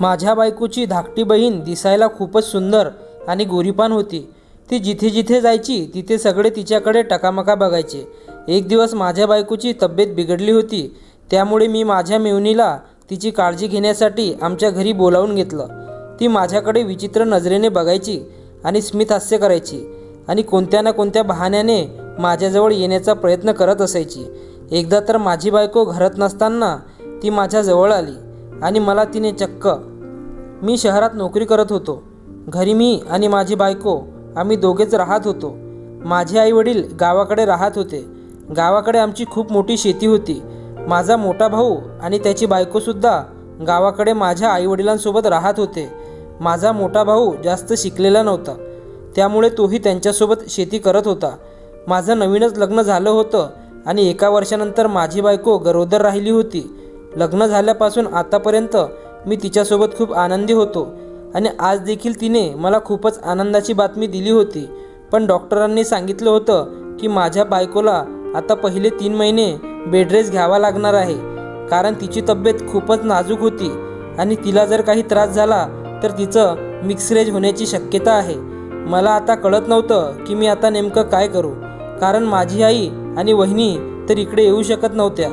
माझ्या बायकोची धाकटी बहीण दिसायला खूपच सुंदर आणि गोरीपान होती. ती जिथे जिथे जायची तिथे सगळे तिच्याकडे टकामका बघायचे. एक दिवस माझ्या बायकोची तब्येत बिघडली होती. त्यामुळे मी माझ्या मेवणीला तिची काळजी घेण्यासाठी आमच्या घरी बोलावून घेतलं. ती माझ्याकडे विचित्र नजरेने बघायची आणि स्मित हास्य करायची आणि कोणत्या ना कोणत्या बहाण्याने माझ्याजवळ येण्याचा प्रयत्न करत असायची. एकदा तर माझी बायको घरात नसताना ती माझ्याजवळ आली. आणि मला तिने चक्क. मी शहरात नोकरी करत होतो. घरी मी आणि माझी बायको आम्ही दोघेच राहत होतो. माझे आईवडील गावाकडे राहत होते. गावाकडे आमची खूप मोठी शेती होती. माझा मोठा भाऊ आणि त्याची बायकोसुद्धा गावाकडे माझ्या आईवडिलांसोबत राहत होते. माझा मोठा भाऊ जास्त शिकलेला नव्हता. त्यामुळे तोही त्यांच्यासोबत शेती करत होता. माझं नवीनच लग्न झालं होतं आणि एका वर्षानंतर माझी बायको गरोदर राहिली होती. लग्न झाल्यापासून आतापर्यंत मी तिच्यासोबत खूप आनंदी होतो आणि आज देखील तिने मला खूपच आनंदाची बातमी दिली होती. पण डॉक्टरांनी सांगितलं होतं की माझ्या बायकोला आता पहिले तीन महिने बेडरेस्ट घ्यावा लागणार आहे कारण तिची तब्येत खूपच नाजूक होती आणि तिला जर काही त्रास झाला तर तिचं मिक्सरेज होण्याची शक्यता आहे. मला आता कळत नव्हतं की मी आता नेमकं काय करू कारण माझी आई आणि वहिनी तर इकडे येऊ शकत नव्हत्या.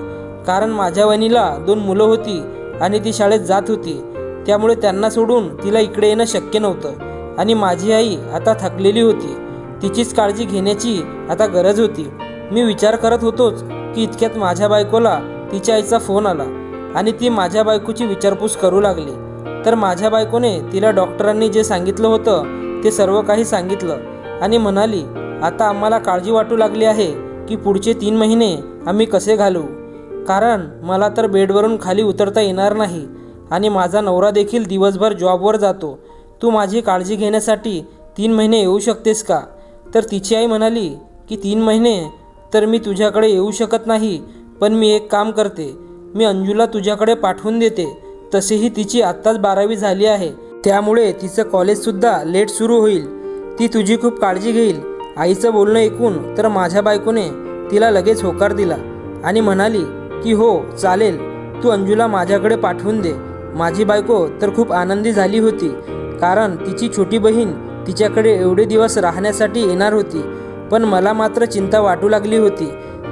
कारण माझ्या वहिनीला दोन मुलं होती आणि ती शाळेत जात होती. त्यामुळे त्यांना सोडून तिला इकडे येणं शक्य नव्हतं. आणि माझी आई आता थकलेली होती. तिचीच काळजी घेण्याची आता गरज होती. मी विचार करत होतोच की इतक्यात माझ्या बायकोला तिच्या आईचा फोन आला आणि ती माझ्या बायकोची विचारपूस करू लागली. तर माझ्या बायकोने तिला डॉक्टरांनी जे सांगितलं होतं ते सर्व काही सांगितलं आणि म्हणाली आता आम्हाला काळजी वाटू लागली आहे की पुढचे तीन महिने आम्ही कसे घालवू कारण मला तर बेडवरून खाली उतरता येणार नाही आणि माझा नवरा देखील दिवसभर जॉबवर जातो. तू माझी काळजी घेण्यासाठी तीन महिने येऊ शकतेस का? तर तिची आई म्हणाली की तीन महिने? तर मी तुझ्याकडे येऊ शकत नाही पण मी एक काम करते. मी अंजूला तुझ्याकडे पाठवून देते. तसेही तिची आत्ताच बारावी झाली आहे. त्यामुळे तिचं कॉलेजसुद्धा लेट सुरू होईल. ती तुझी खूप काळजी घेईल. आईचं बोलणं ऐकून तर माझ्या बायकोने तिला लगेच होकार दिला आणि म्हणाली की हो चालेल. तू अंजूला माझ्याकडे पाठवून दे. माझी बायको तर खूप आनंदी झाली होती कारण तिची छोटी बहीण तिच्याकडे एवढे दिवस राहण्यासाठी येणार होती. पण मला मात्र चिंता वाटू लागली होती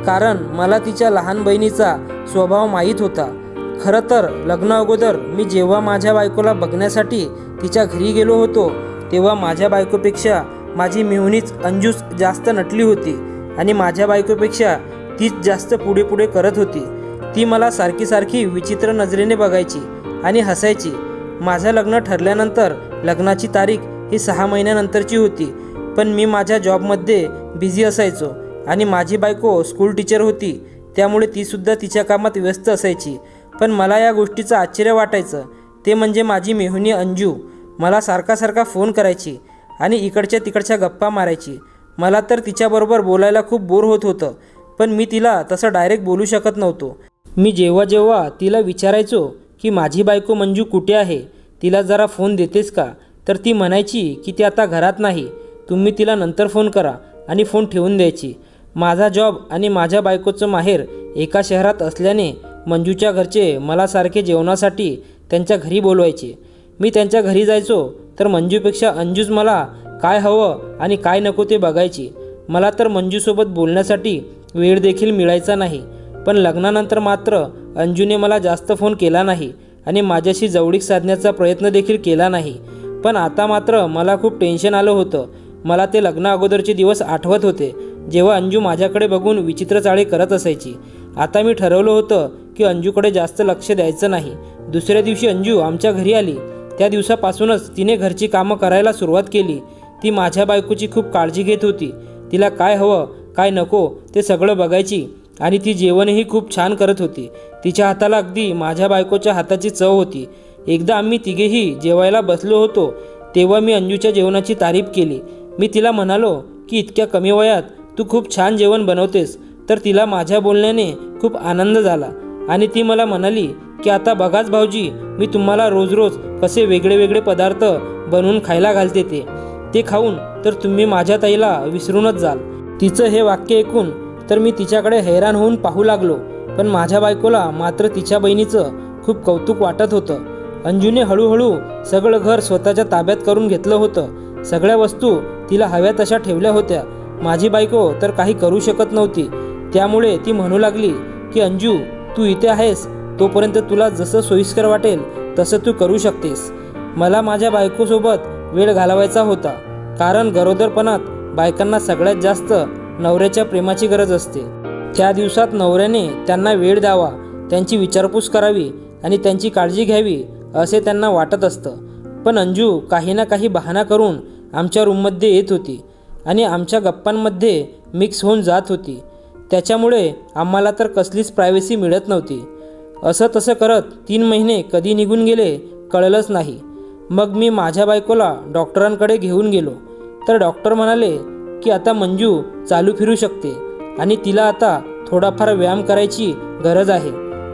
कारण मला तिच्या लहान बहिणीचा स्वभाव माहीत होता. खरं तर लग्न अगोदर मी जेव्हा माझ्या बायकोला बघण्यासाठी तिच्या घरी गेलो होतो तेव्हा माझ्या बायकोपेक्षा माझी मेहुणीच अंजूस जास्त नटली होती आणि माझ्या बायकोपेक्षा तीच जास्त पुढे पुढे करत होती. ती मला सारखी सारखी विचित्र नजरेने बघायची आणि हसायची. माझं लग्न ठरल्यानंतर लग्नाची तारीख ही सहा महिन्यानंतरची होती पण मी माझ्या जॉबमध्ये बिझी असायचो आणि माझी बायको स्कूल टीचर होती त्यामुळे तीसुद्धा तिच्या कामात व्यस्त असायची. पण मला या गोष्टीचं आश्चर्य वाटायचं. ते म्हणजे माझी मेहुणी अंजू. मला सारखा सारखा फोन करायची आणि इकडच्या तिकडच्या गप्पा मारायची. मला तर तिच्याबरोबर बोलायला खूप बोर होत होतं पण मी तिला तसं डायरेक्ट बोलू शकत नव्हतो. मी जेव्हा जेव्हा तिला विचारायचो की माझी बायको मंजू कुठे आहे तिला जरा फोन देतेस का? तर ती म्हणायची की ती आता घरात नाही. तुम्ही तिला नंतर फोन करा आणि फोन ठेवून द्यायची. माझा जॉब आणि माझ्या बायकोचं माहेर एका शहरात असल्याने मंजूच्या घरचे मला सारखे जेवणासाठी त्यांच्या घरी बोलवायचे. मी त्यांच्या घरी जायचो तर मंजूपेक्षा अंजूच मला काय हवं आणि काय नको ते बघायची. मला तर मंजूसोबत बोलण्यासाठी वेळ देखील मिळायचा नाही. पण लग्नानंतर मात्र अंजूने मला जास्त फोन केला नाही आणि माझ्याशी जवळीक साधण्याचा प्रयत्न देखील केला नाही. पण आता मात्र मला खूप टेन्शन आलं होतं. मला ते लग्न अगोदरचे दिवस आठवत होते जेव्हा अंजू माझ्याकडे बघून विचित्र चाळे करत असायची. आता मी ठरवलं होतं की अंजूकडे जास्त लक्ष द्यायचं नाही. दुसऱ्या दिवशी अंजू आमच्या घरी आली. त्या दिवसापासूनच तिने घरची कामं करायला सुरुवात केली. ती माझ्या बायकोची खूप काळजी घेत होती. तिला काय हवं काय नको ते सगळं बघायची. आणि ती जेवणही खूप छान करत होती. तिच्या हाताला अगदी माझ्या बायकोच्या हाताची चव होती. एकदा आम्ही तिघेही जेवायला बसलो होतो तेव्हा मी अंजूच्या जेवणाची तारीफ केली. मी तिला म्हणालो की इतक्या कमी वयात तू खूप छान जेवण बनवतेस. तर तिला माझ्या बोलण्याने खूप आनंद झाला आणि ती मला म्हणाली की आता बघाच भाऊजी मी तुम्हाला रोज रोज कसे वेगळे वेगळे पदार्थ बनवून खायला घालते ते. ते खाऊन तर तुम्ही माझ्या ताईला विसरूनच जाल. तिचं हे वाक्य ऐकून तर मी तिच्याकडे हैराण होऊन पाहू लागलो. पण माझ्या बायकोला मात्र तिच्या बहिणीचं खूप कौतुक वाटत होतं. अंजूने हळूहळू सगळं घर स्वतःच्या ताब्यात करून घेतलं होतं. सगळ्या वस्तू तिला हव्या तशा ठेवल्या होत्या. माझी बायको तर काही करू शकत नव्हती. त्यामुळे ती म्हणू लागली की अंजू तू इथे आहेस. तोपर्यंत तुला जसं सोयीस्कर वाटेल तसं तू करू शकतेस. मला माझ्या बायकोसोबत वेळ घालवायचा होता. कारण गरोदरपणात बायकांना सगळ्यात जास्त नवऱ्याच्या प्रेमाची गरज असते. त्या दिवसात नवऱ्याने त्यांना वेळ द्यावा त्यांची विचारपूस करावी आणि त्यांची काळजी घ्यावी असे त्यांना वाटत असतं. पण अंजू काही ना काही बहाणा करून आमच्या रूममध्ये येत होती आणि आमच्या गप्पांमध्ये मिक्स होऊन जात होती. त्याच्यामुळे आम्हाला तर कसलीच प्रायव्हसी मिळत नव्हती. असं तसं करत तीन महिने कधी निघून गेले कळलंच नाही. मग मी माझ्या बायकोला डॉक्टरांकडे घेऊन गेलो. तर डॉक्टर म्हणाले की आता मंजू चालू फिरू शकते आणि तिला आता थोडाफार व्यायाम करायची गरज आहे.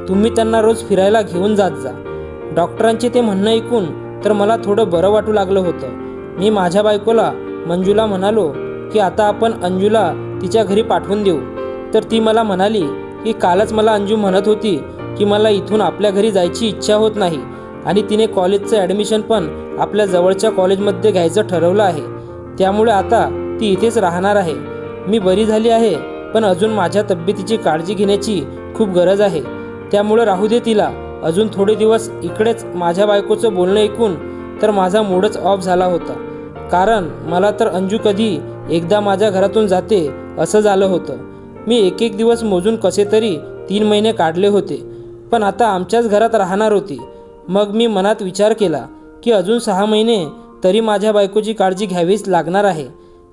तुम्ही त्यांना रोज फिरायला घेऊन जात जा. डॉक्टरांचे ते म्हणणं ऐकून तर मला थोडं बरं वाटू लागलं होतं. मी माझ्या बायकोला मंजूला म्हणालो की आता आपण अंजूला तिच्या घरी पाठवून देऊ. तर ती मला म्हणाली की कालच मला अंजू म्हणत होती की मला इथून आपल्या घरी जायची इच्छा होत नाही आणि तिने कॉलेजचं ॲडमिशन पण आपल्या जवळच्या कॉलेजमध्ये घ्यायचं ठरवलं आहे. त्यामुळे आता ती इथेच राहणार आहे. मी बरी झाली आहे पण अजून माझ्या तब्येतीची काळजी घेण्याची खूप गरज आहे. त्यामुळं राहू दे तिला. अजून थोडे दिवस इकडेच माझ्या बायकोचं बोलणं ऐकून तर माझा मूडच ऑफ झाला होता. कारण मला तर अंजू कधी एकदा माझ्या घरातून जाते असं झालं होतं. मी एक एक दिवस मोजून कसे तरी तीन महिने काढले होते. पण आता आमच्याच घरात राहणार होती. मग मी मनात विचार केला की अजून सहा महिने तरी माझ्या बायकोची काळजी घ्यावीच लागणार आहे.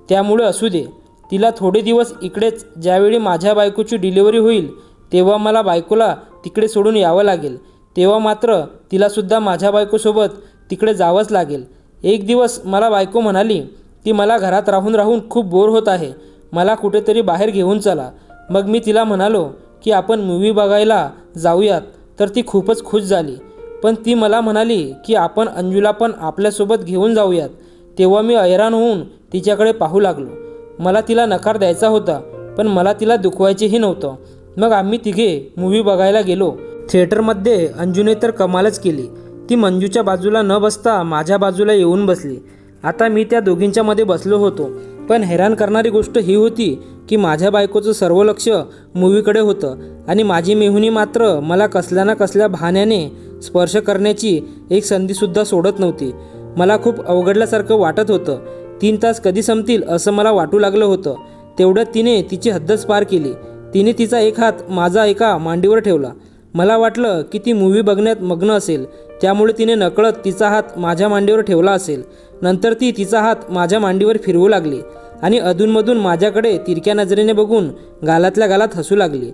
त्यामुळे असू दे. तिला थोडे दिवस इकडेच ज्यावेळी माझ्या बायकोची डिलिव्हरी होईल तेव्हा मला बायकोला तिकडे सोडून यावं लागेल. तेव्हा मात्र तिलासुद्धा माझ्या बायकोसोबत तिकडे जावंच लागेल. एक दिवस मला बायको म्हणाली की मला घरात राहून राहून खूप बोर होत आहे. मला कुठेतरी बाहेर घेऊन चला. मग मी तिला म्हणालो की आपण मूवी बघायला जाऊयात. तर ती खूपच खुश झाली. पण ती मला म्हणाली की आपण अंजूला पण आपल्यासोबत घेऊन जाऊयात. तेव्हा मी हैराण होऊन तिच्याकडे पाहू लागलो. मला तिला नकार द्यायचा होता पण मला तिला दुखवायचेही नव्हतं. मग आम्ही तिघे मूवी बघायला गेलो. थिएटरमध्ये अंजूने तर कमालच केली. ती मंजूच्या बाजूला न बसता माझ्या बाजूला येऊन बसली. आता मी त्या दोघींच्या मध्ये बसलो होतो. पण हैराण करणारी गोष्ट ही होती की माझ्या बायकोचं सर्व लक्ष मूवीकडे होतं आणि माझी मेहुणी मात्र मला कसल्या ना कसल्या बहाण्याने स्पर्श करण्याची एक संधीसुद्धा सोडत नव्हती. मला खूप अवघडल्यासारखं वाटत होतं. तीन तास कधी संपतील असं मला वाटू लागलं होतं. तेवढ्यात तिने तिची हद्दच पार केली. तिने तिचा एक हात माझा एका मांडीवर ठेवला. मला वाटलं की ती मूवी बघण्यात मग्न असेल. त्यामुळे तिने नकळत तिचा हात माझ्या मांडीवर ठेवला असेल. नंतर ती तिचा हात माझ्या मांडीवर फिरवू लागली आणि अधूनमधून माझ्याकडे तिरक्या नजरेने बघून गालातल्या गालात हसू लागली.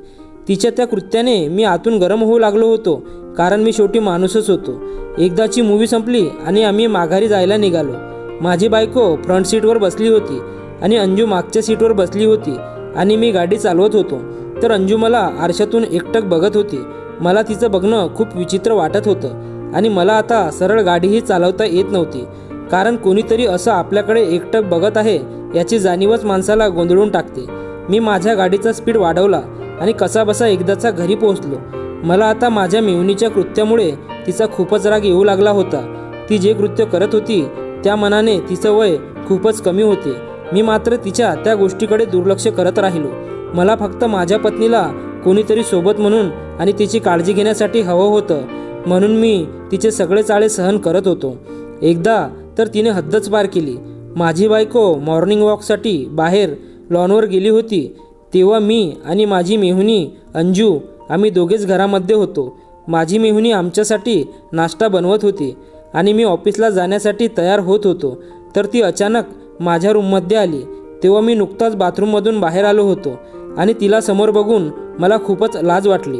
तिच्या त्या कृत्याने मी आतून गरम होऊ लागलो होतो कारण मी शेवटी माणूसच होतो. एकदाची मूवी संपली आणि आम्ही माघारी जायला निघालो. माझी बायको फ्रंट सीटवर बसली होती आणि अंजू मागच्या सीटवर बसली होती आणि मी गाडी चालवत होतो. तर अंजू मला आरशातून एकटक बघत होती. मला तिचं बघणं खूप विचित्र वाटत होतं आणि मला आता सरळ गाडीही चालवता येत नव्हती. कारण कोणीतरी असं आपल्याकडे एकटक बघत आहे याची जाणीवच माणसाला गोंधळून टाकते. मी माझ्या गाडीचा स्पीड वाढवला आणि कसाबसा एकदाचा घरी पोहोचलो. मला आता माझ्या मेहुनीच्या कृत्यामुळे तिचा खूपच राग येऊ लागला होता. ती जे कृत्य करत होती त्या मनाने तिचं वय खूपच कमी होते. मी मात्र तिच्या त्या गोष्टीकडे दुर्लक्ष करत राहिलो. मला फक्त माझ्या पत्नीला कोणीतरी सोबत म्हणून आणि तिची काळजी घेण्यासाठी हवं होतं म्हणून मी तिचे सगळे चाळे सहन करत होतो. एकदा तर तिने हद्दच पार केली. माझी बायको मॉर्निंग वॉकसाठी बाहेर लॉनवर गेली होती. तेव्हा मी आणि माझी मेहुणी अंजू आम्ही दोघेच घरामध्ये होतो. माझी मेहुनी आमच्यासाठी नाश्ता बनवत होती. आणि मी ऑफिसला जाण्यासाठी तयार होत होतो. तर ती अचानक माझ्या रूममध्ये आली. तेव्हा मी नुकताच बाथरूममधून बाहेर आलो होतो आणि तिला समोर बघून मला खूपच लाज वाटली.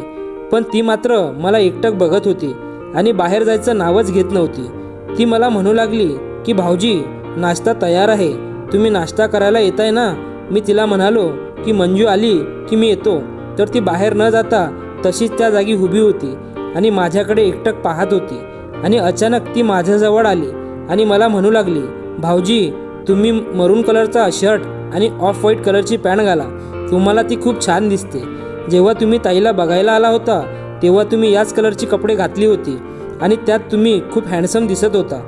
पण ती मात्र मला एकटक बघत होती आणि बाहेर जायचं नावच घेत नव्हती. ती मला म्हणू लागली की भाऊजी नाश्ता तयार आहे. तुम्ही नाश्ता करायला येताय ना? मी तिला म्हणालो की मंजू आली की मी येतो. तर ती बाहेर न जाता तशीच त्या जागी उभी होती आणि माझ्याकडे एकटक पाहत होती. आणि अचानक ती माझ्याजवळ आली आणि मला म्हणू लागली भाऊजी तुम्ही मरून कलरचा शर्ट आणि ऑफ व्हाईट कलरची पॅन्ट घाला. तुम्हाला ती खूप छान दिसते. जेव्हा तुम्ही ताईला बघायला आला होता तेव्हा तुम्ही याच कलरची कपडे घातली होती आणि त्यात तुम्ही खूप हँडसम दिसत होता.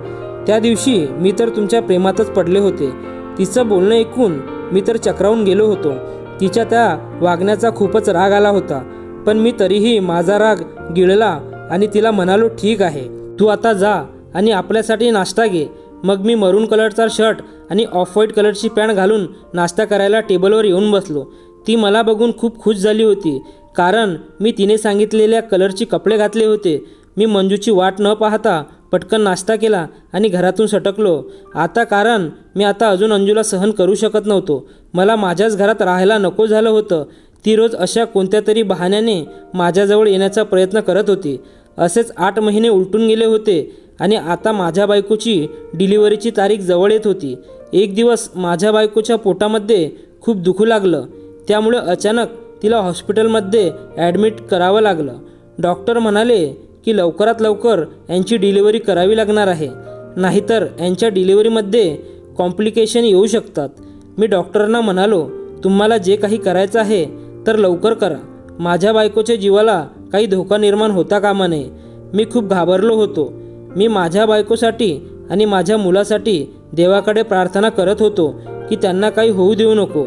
त्या दिवशी मी तर तुमच्या प्रेमातच पडले होते. तिचं बोलणं ऐकून मी तर चक्रावून गेलो होतो. तिच्या त्या वागण्याचा खूपच राग आला होता. पण मी तरीही माझा राग गिळला आणि तिला म्हणालो ठीक आहे. तू आता जा आणि आपल्यासाठी नाश्ता घे. मग मी मरून कलरचा शर्ट आणि ऑफ व्हाईट कलरची पॅन्ट घालून नाश्ता करायला टेबलवर येऊन बसलो. ती मला बघून खूप खुश झाली होती. कारण मी तिने सांगितलेल्या कलरचे कपडे घातले होते. मी मंजूची वाट न पाहता पटकन नाश्ता केला आणि घरातून सटकलो. आता कारण मी आता अजून अंजूला सहन करू शकत नव्हतो. मला माझ्याच घरात राहायला नको झालं होतं. ती रोज अशा कोणत्या तरी बहाण्याने माझ्याजवळ येण्याचा प्रयत्न करत होती. असेच आठ महिने उलटून गेले होते आणि आता माझ्या बायकोची डिलिव्हरीची तारीख जवळ येत होती. एक दिवस माझ्या बायकोच्या पोटामध्ये खूप दुखू लागलं. त्यामुळे अचानक तिला हॉस्पिटलमध्ये ॲडमिट करावं लागलं. डॉक्टर म्हणाले की लवकरात लवकर यांची डिलिव्हरी करावी लागणार आहे. नाहीतर यांच्या डिलिव्हरीमध्ये कॉम्प्लिकेशन येऊ शकतात. मी डॉक्टरांना म्हणालो तुम्हाला जे काही करायचं आहे तर लवकर करा. माझ्या बायकोच्या जीवाला काही धोका निर्माण होता कामा नये. मी खूप घाबरलो होतो. मी माझ्या बायकोसाठी आणि माझ्या मुलासाठी देवाकडे प्रार्थना करत होतो की त्यांना काही होऊ देऊ नको.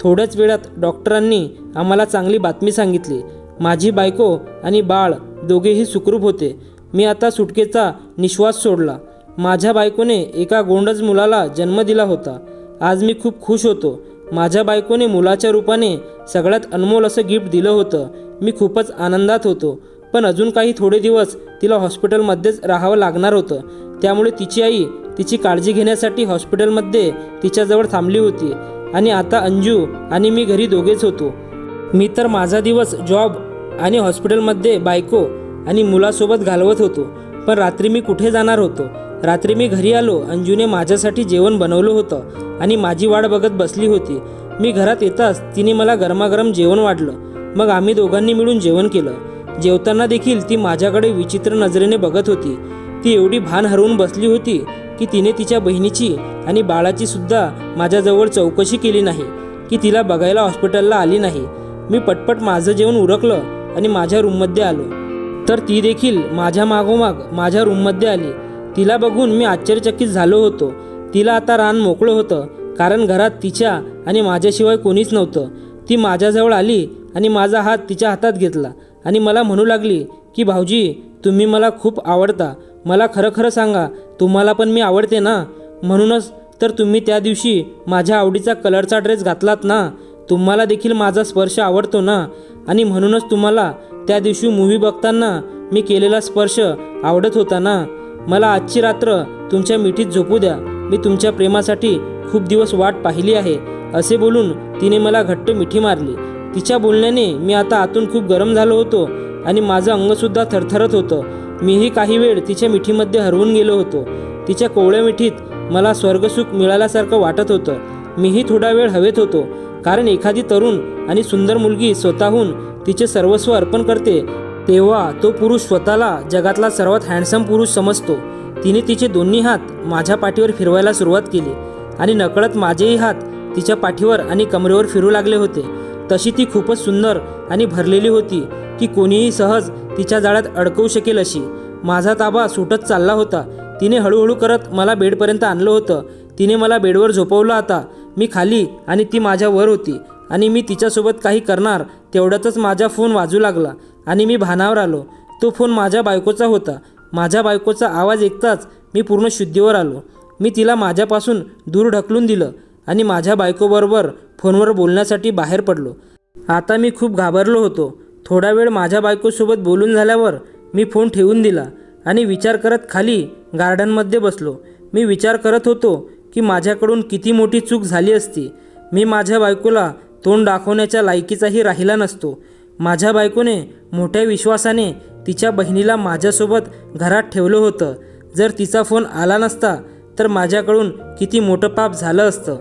थोड्याच वेळात डॉक्टरांनी आम्हाला चांगली बातमी सांगितली. माझी बायको आणि बाळ दोघेही सुखरूप होते. मी आता सुटकेचा निश्वास सोडला. माझ्या बायकोने एका गोंडज मुलाला जन्म दिला होता. आज मी खूप खुश होतो. माझ्या बायकोने मुलाच्या रूपाने सगळ्यात अनमोल असं गिफ्ट दिलं होतं. मी खूपच आनंदात होतो. पण अजून काही थोडे दिवस तिला हॉस्पिटलमध्येच राहावं लागणार होतं. त्यामुळे तिची आई तिची काळजी घेण्यासाठी हॉस्पिटलमध्ये तिच्याजवळ थांबली होती. आणि आता अंजू आणि मी घरी दोघेच होतो. मी तर माझा दिवस जॉब आणि हॉस्पिटलमध्ये बायको आणि मुलासोबत घालवत होतो. पण रात्री मी कुठे जाणार होतो? रात्री मी घरी आलो अंजूने माझ्यासाठी जेवण बनवलं होतं आणि माझी वाट बघत बसली होती. मी घरात येताच तिने मला गरमागरम जेवण वाढलं. मग आम्ही दोघांनी मिळून जेवण केलं. जेवताना देखील ती माझ्याकडे विचित्र नजरेने बघत होती. ती एवढी भान हरवून बसली होती की तिने तिच्या बहिणीची आणि बाळाची सुद्धा माझ्याजवळ चौकशी केली नाही की तिला बघायला हॉस्पिटलला आली नाही. मी पटपट माझं जेवण उरकलं आणि माझ्या रूममध्ये आलो. तर ती देखील माझ्या मागोमाग माझ्या रूममध्ये आली. तिला बघून मी आश्चर्यचकित झालो होतो. तिला आता रान मोकळं होतं कारण घरात तिच्या आणि माझ्याशिवाय कोणीच नव्हतं. ती माझ्याजवळ आली आणि माझा हात तिच्या हातात घेतला आणि मला म्हणू लागली की भाऊजी तुम्ही मला खूप आवडता. मला खरं खरं सांगा तुम्हाला पण मी आवडते ना? म्हणूनच तर तुम्ही त्या दिवशी माझ्या आवडीचा कलरचा ड्रेस घातलात ना? तुम्हाला देखील माझा स्पर्श आवडतो ना? आणि म्हणूनच तुम्हाला त्या दिवशी मूवी बघताना मी केलेला स्पर्श आवडत होता ना? मला आजची रात्र तुमच्या मिठीत झोपू द्या. मी तुमच्या प्रेमासाठी खूप दिवस वाट पाहिली आहे. असे बोलून तिने मला घट्ट मिठी मारली. तिच्या बोलण्याने मी आता आतून खूप गरम झालो होतो आणि माझं अंगसुद्धा थरथरत होतं. मीही काही वेळ तिच्या मिठीमध्ये हरवून गेलो होतो. तिच्या कोवळ्या मिठीत मला स्वर्गसुख मिळाल्यासारखं वाटत होतं. मीही थोडा वेळ हवेत होतो. कारण एखादी तरुण आणि सुंदर मुलगी स्वतःहून तिचे सर्वस्व अर्पण करते तेव्हा तो पुरुष स्वतःला जगातला सर्वात हँडसम पुरुष समजतो. तिने तिचे दोन्ही हात माझ्या पाठीवर फिरवायला सुरुवात केली आणि नकळत माझेही हात तिच्या पाठीवर आणि कमरेवर फिरू लागले होते. तशी ती खूपच सुंदर आणि भरलेली होती की कोणीही सहज तिच्या जाळ्यात अडकवू शकेल अशी. माझा ताबा सुटत चालला होता. तिने हळूहळू करत मला बेडपर्यंत आणलं होतं. तिने मला बेडवर झोपवलं आता. मी खाली आणि ती माझ्या वर होती. आणि मी तिच्यासोबत काही करणार तेवढ्यातच माझा फोन वाजू लागला आणि मी भानावर आलो. तो फोन माझ्या बायकोचा होता. माझ्या बायकोचा आवाज ऐकताच मी पूर्ण शुद्धीवर आलो. मी तिला माझ्यापासून दूर ढकलून दिलं आणि माझ्या बायकोबरोबर फोनवर बोलण्यासाठी बाहेर पडलो. आता मी खूप घाबरलो होतो. थोडा वेळ माझ्या बायकोसोबत बोलून झाल्यावर मी फोन ठेवून दिला आणि विचार करत खाली गार्डनमध्ये बसलो. मी विचार करत होतो की माझ्याकडून किती मोठी चूक झाली असती. मी माझ्या बायकोला तोंड दाखवण्याच्या लायकीचाही राहिला नसतो. माझ्या बायकोने मोठ्या विश्वासाने तिच्या बहिणीला माझ्यासोबत घरात ठेवलं होतं. जर तिचा फोन आला नसता तर माझ्याकडून किती मोठं पाप झालं असतं.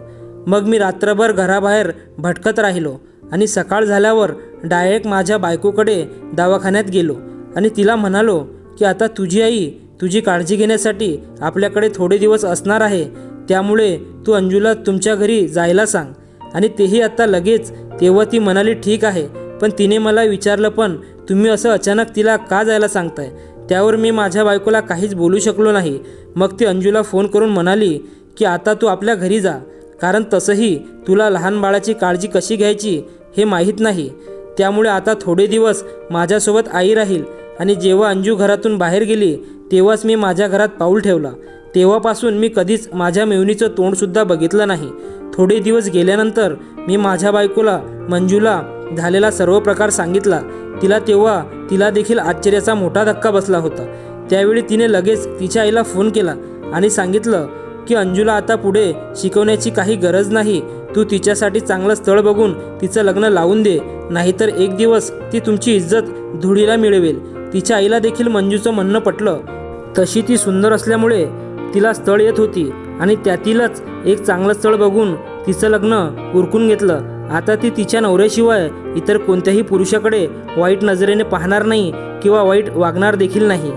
मग मी रात्रभर घराबाहेर भटकत राहिलो आणि सकाळ झाल्यावर डायरेक्ट माझ्या बायकोकडे दवाखान्यात गेलो आणि तिला म्हणालो की आता तुझी आई तुझी काळजी घेण्यासाठी आपल्याकडे थोडे दिवस असणार आहे. त्यामुळे तू अंजूला तुमच्या घरी जायला सांग. आणि तेही आत्ता लगेच. तेव्हा ती म्हणाली ठीक आहे. पण तिने मला विचारलं पण तुम्ही असं अचानक तिला का जायला सांगताय? त्यावर मी माझ्या बायकोला काहीच बोलू शकलो नाही. मग ती अंजूला फोन करून म्हणाली की आता तू आपल्या घरी जा. कारण तसंही तुला लहान बाळाची काळजी कशी घ्यायची हे माहीत नाही. त्यामुळे आता थोडे दिवस माझ्यासोबत आई राहील. आणि जेव्हा अंजू घरातून बाहेर गेली तेव्हाच मी माझ्या घरात पाऊल ठेवला. तेव्हापासून मी कधीच माझ्या मेवणीचं तोंडसुद्धा बघितलं नाही. थोडे दिवस गेल्यानंतर मी माझ्या बायकोला मंजूला झालेला सर्व प्रकार सांगितला. तिला तेव्हा तिला देखील आश्चर्याचा मोठा धक्का बसला होता. त्यावेळी तिने लगेच तिच्या आईला फोन केला आणि सांगितलं की अंजूला आता पुढे शिकवण्याची काही गरज नाही. तू तिच्यासाठी चांगलं स्थळ बघून तिचं लग्न लावून दे. नाहीतर एक दिवस ती तुमची इज्जत धुळीला मिळवेल. तिच्या आईला देखील मंजूचं म्हणणं पटलं. तशी ती सुंदर असल्यामुळे तिला स्थळ येत होती आणि त्यातीलच एक चांगलं स्थळ बघून तिचं लग्न उरकून घेतलं. आता ती तिच्या नवऱ्याशिवाय इतर कोणत्याही पुरुषाकडे वाईट नजरेने पाहणार नाही किंवा वाईट वागणार देखील नाही.